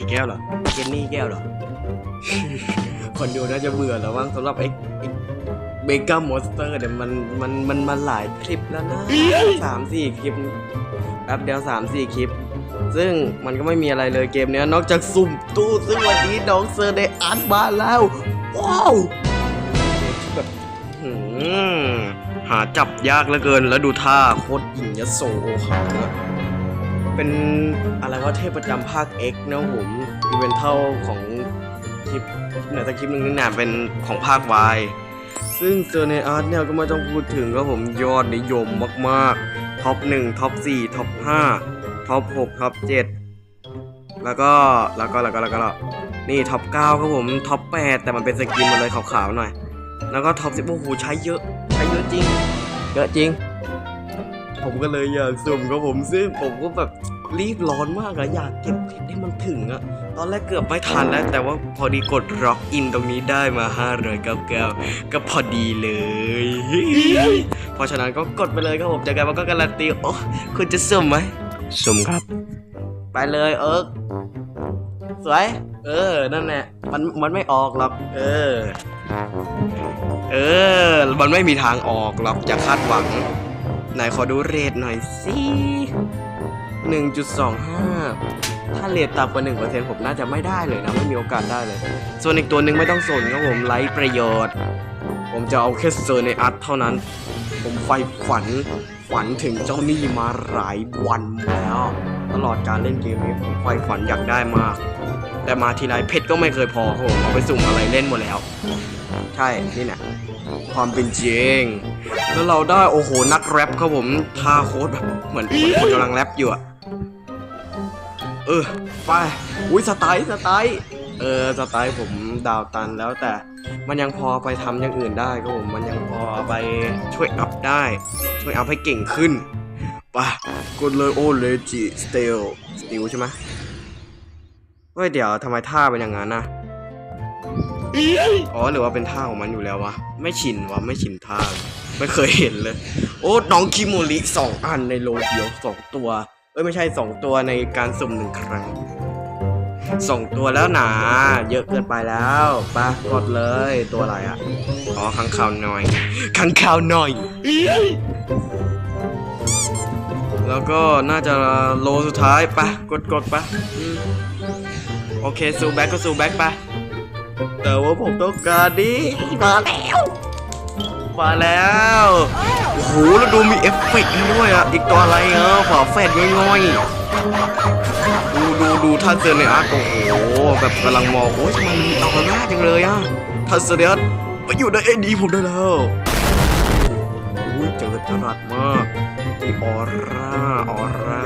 อีกแก้วเหรอเจนนี่แก้วเหรอ คนดูน่าจะเบื่อแล้วมั้งสำหรับไอ้ไอ้เบก้ามอนสเตอร์เนี่ยมันมันมันมาหลายคลิปแล้วนะสามสี่คลิปแป๊บเดียวสามสี่คลิป ซึ่งมันก็ไม่มีอะไรเลยเกมเนี้ยนอกจากสุ่มตู้ซึ่งวันนี้น้องเซอร์ได้อัดมาแล้ว ว้าวแบบหืมหาจับยากเหลือเกินแล้วดูท่าโคตรหญิงยโสโอหังอะ เป็นอะไรว่าเทพประจำภาค X นะผมอีเวนเท่าของคลิปไหนสักคลิปหนึ่งนี่นะเป็นของภาค Y ซึ่งเซอร์ในอาร์ตเนี่ยก็ไม่ต้องพูดถึงครับผมยอดนิยมมากๆ ท็อป 1 ท็อป 4 ท็อป 5 ท็อป 6 ท็อป 7 แล้วก็แล้วก็แล้วก็แล้วก็นี่ท็อป 9 ครับผมท็อป 8 แต่มันเป็นสกินมาเลยขาวๆหน่อย แล้วก็ท็อป 10 โอ้โหใช้เยอะ ใช้เยอะจริง เยอะจริง ผมก็เลยอยากสุ่มครับผมซึ่งผมก็แบบรีบร้อนมากอะอยากเก็บเพชรให้มันถึงอะตอนแรกเกือบไม่ทันแล้ว แต่ว่าพอดีกดร็อกอินตรงนี้ได้มา599ก็พอดีเลย เพราะฉะนั้นก็กดไปเลยครับผมจากการมันก็การันตีโอ้คุณจะสุ่มไหมสุ่มครับ ไปเลยเอิร์กสวย เออ นั่นแหละ มันมันไม่ออกหรอก เออ เออ มันไม่มีทางออกหรอกจะคาดหวัง ไหนขอดูเรทหน่อยสิหนึ่งจุดสองห้าถ้าเรทต่ำกว่าหนึ่งเปอร์เซ็นต์ผมน่าจะไม่ได้เลยนะ ไม่มีโอกาสได้เลย ส่วนอีกตัวหนึ่งไม่ต้องสนครับผมไร้ประโยชน์ ผมจะเอาแค่เซอร์ในอัตเท่านั้น ผมไฟฝันฝันถึงเจ้านี้มาหลายวันแล้ว ตลอดการเล่นเกมนี้ผมไฟฝันอยากได้มาก แต่มาทีไรเพชรก็ไม่เคยพอครับผมเอาไปสุ่มอะไรเล่นหมดแล้ว ใช่ นี่นะความเป็นจริง แล้วเราได้โอ้โหนักแรปครับผมท่าโค้ดแบบเหมือนเหมือนคนกำลังแรปอยู่อะเออ ไป อุ้ยสไตล์สไตล์เออสไตล์ผมดาวตันแล้วแต่มันยังพอไปทำอย่างอื่นได้ครับผมมันยังพอไปช่วยอัพได้ ช่วยอัพให้เก่งขึ้นไปกดเลยโอเลจิสเตลสติลใช่ไหมเฮ้ยเดี๋ยวทำไมท่าเป็นอย่างนั้นนะ อ๋อหรือว่าเป็นท่าของมันอยู่แล้ววะ ไม่ชินวะไม่ชินท่า ไม่เคยเห็นเลย โอ้น้องคิโมริสองอันในโลเดียวสองตัว เอ้ยไม่ใช่สองตัวในการสุ่มหนึ่งครั้งสองตัวแล้วหนา เยอะเกินไปแล้วปะกดเลยตัวอะไรอะ อ๋อขังข่าวหน่อยขังข่าวหน่อย แล้วก็น่าจะโลสุดท้ายปะกดกดปะโอเคซูแบ็กก็ซูแบ็กปะ แต่ว่าผมต้องการดิมาแล้ว มาแล้วโอ้โหแล้วดูมีเอฟเฟกต์ด้วยอะอีกตัวอะไรเออฝาแฝดง่อยๆดูดูดูท่านเซอร์ในอาร์ตโอ้โหแบบกำลังมองโอ้ยทำไมมันมีออร่าจังเลยอะท่านเซอร์ในอาร์ตมาอยู่ในเอ็นดีผมได้แล้วโอ้ยเจอจรัสมากมีออร่าออร่า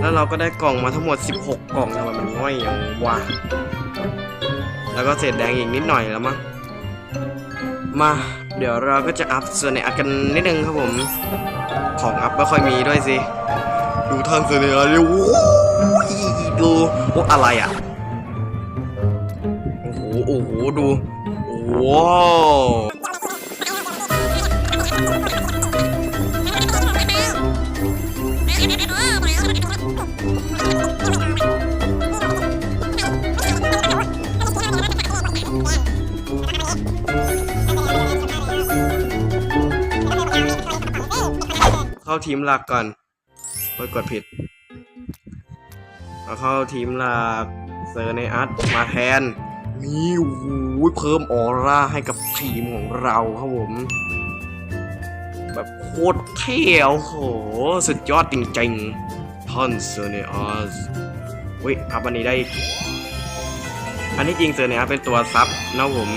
แล้วเราก็ได้กล่องมาทั้งหมด 16 กล่องทำไมมันง่อยอย่างวะ แล้วก็เศษแดงอีกนิดหน่อยแล้วมั้งมาเดี๋ยวเราก็จะอัพส่วนในอัดกันนิดนึงครับผม ของอัพไม่ค่อยมีด้วยสิ ดูท่านเสนอเลยโอ้ยดูโอ้อะไรอะ โอ้โหโอ้โหดูว้าวาทีมหลักก่อนเปิดกดผิด เอาเข้าทีมหลักเซอร์ในอัดมาแทน นี่โอ้โหเพิ่มออร่าให้กับทีมของเราครับผม แบบโคตรเท่โอ้โห สุดยอดจริงๆท่อนเซอร์เนอัสเฮ้ยอัพอันนี้ได้อันที่จริงเซอร์เนอัสเป็นตัวซับนะผม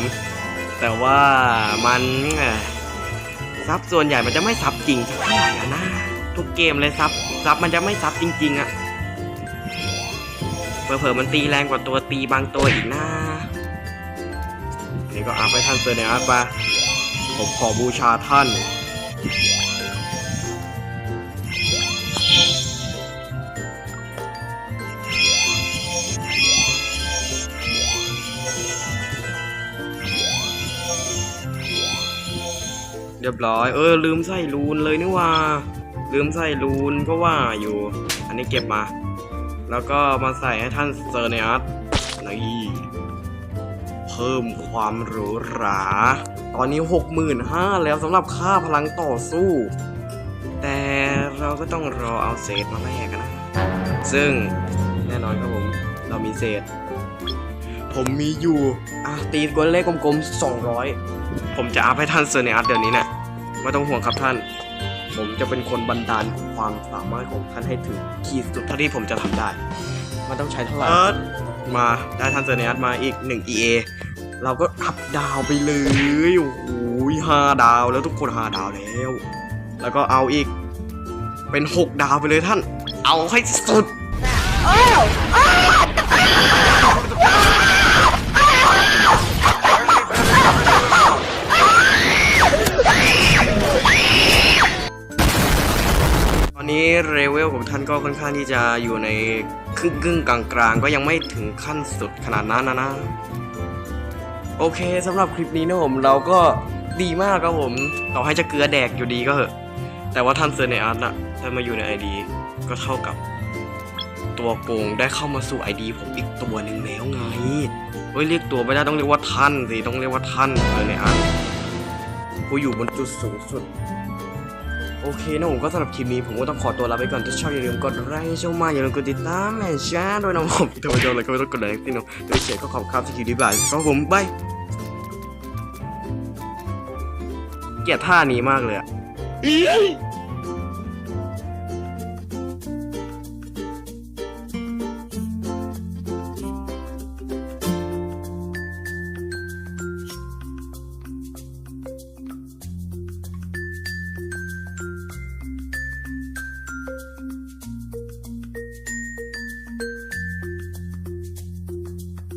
แต่ว่ามันอ ซับส่วนใหญ่มันจะไม่ซับจริงสักเท่าไหร่อะนะ ทุกเกมเลยซับซับมันจะไม่ซับจริง ๆอะเผลอๆมันตีแรงกว่าตัวตีบางตัวอีกนะนี่ก็อาไปท่านเซอร์เนอัสไปผมขอบูชาท่าน เรียบร้อย เออ ลืมใส่รูนเลยนี่ว่า ลืมใส่รูนก็ว่าอยู่ อันนี้เก็บมา แล้วก็มาใส่ให้ท่านเซอร์เนียสนี่เพิ่มความหรูหรา ตอนนี้ 65,000แล้วสำหรับค่าพลังต่อสู้ แต่เราก็ต้องรอเอาเศษมาแลกกันนะ ซึ่งแน่นอนครับผม เรามีเศษ ผมมีอยู่อะตีกวนเลขกลมๆ 200 ผมจะอัพให้ท่านเซอร์เนียสเดี๋ยวนี้นะ ไม่ต้องห่วงครับท่าน ผมจะเป็นคนบันดาลความสามารถของท่านให้ถึงขีดสุดเท่าที่ผมจะทำได้ มันต้องใช้เท่าไหร่มาได้ท่านเซอร์เนียสมาอีก 1 EA เราก็อัพดาวไปเลยโอ้โหห้าดาวแล้วทุกคนห้าดาวแล้ว แล้วก็เอาอีก เป็น6ดาวไปเลยท่าน เอาให้สุดตอน นี้เรเวลของท่านก็ค่อนข้างที่จะอยู่ในครึ่งครึ่งๆกลางก็ยังไม่ถึงขั้นสุดขนาดนั้นนะนะ โอเคสำหรับคลิปนี้นะผมเราก็ดีมากครับผม ต่อให้จะเกลือแดกอยู่ดีก็เหอะ แต่ว่าท่านเซอร์เนอาร์ตน่ะถ้านมาอยู่ใน ID ก็เท่ากับ ตัวโกงได้เข้ามาสู่ ID ผมอีกตัวหนึ่งแล้วไงเฮ้ยเรียกตัวไม่ได้ต้องเรียกว่าท่านสิต้องเรียกว่าท่านเซอร์เนอาร์ตผู้อยู่บนจุดสูงสุด โอเคนะผมก็สำหรับคลิปนี้ผมก็ต้องขอตัวลาไปก่อนถ้าชอบอย่าลืมกดไลค์ช่องมาอย่าลืมกดติดตามแอนแชร์ด้วยนะผมถ้าไม่ชอบอะไรก็ไม่ต้องกดไลค์ที่น้องโดยเฉยก็ขอบคุณครับที่คลิปดีบายครับผมบายเกลียดท่านี้มากเลยอะ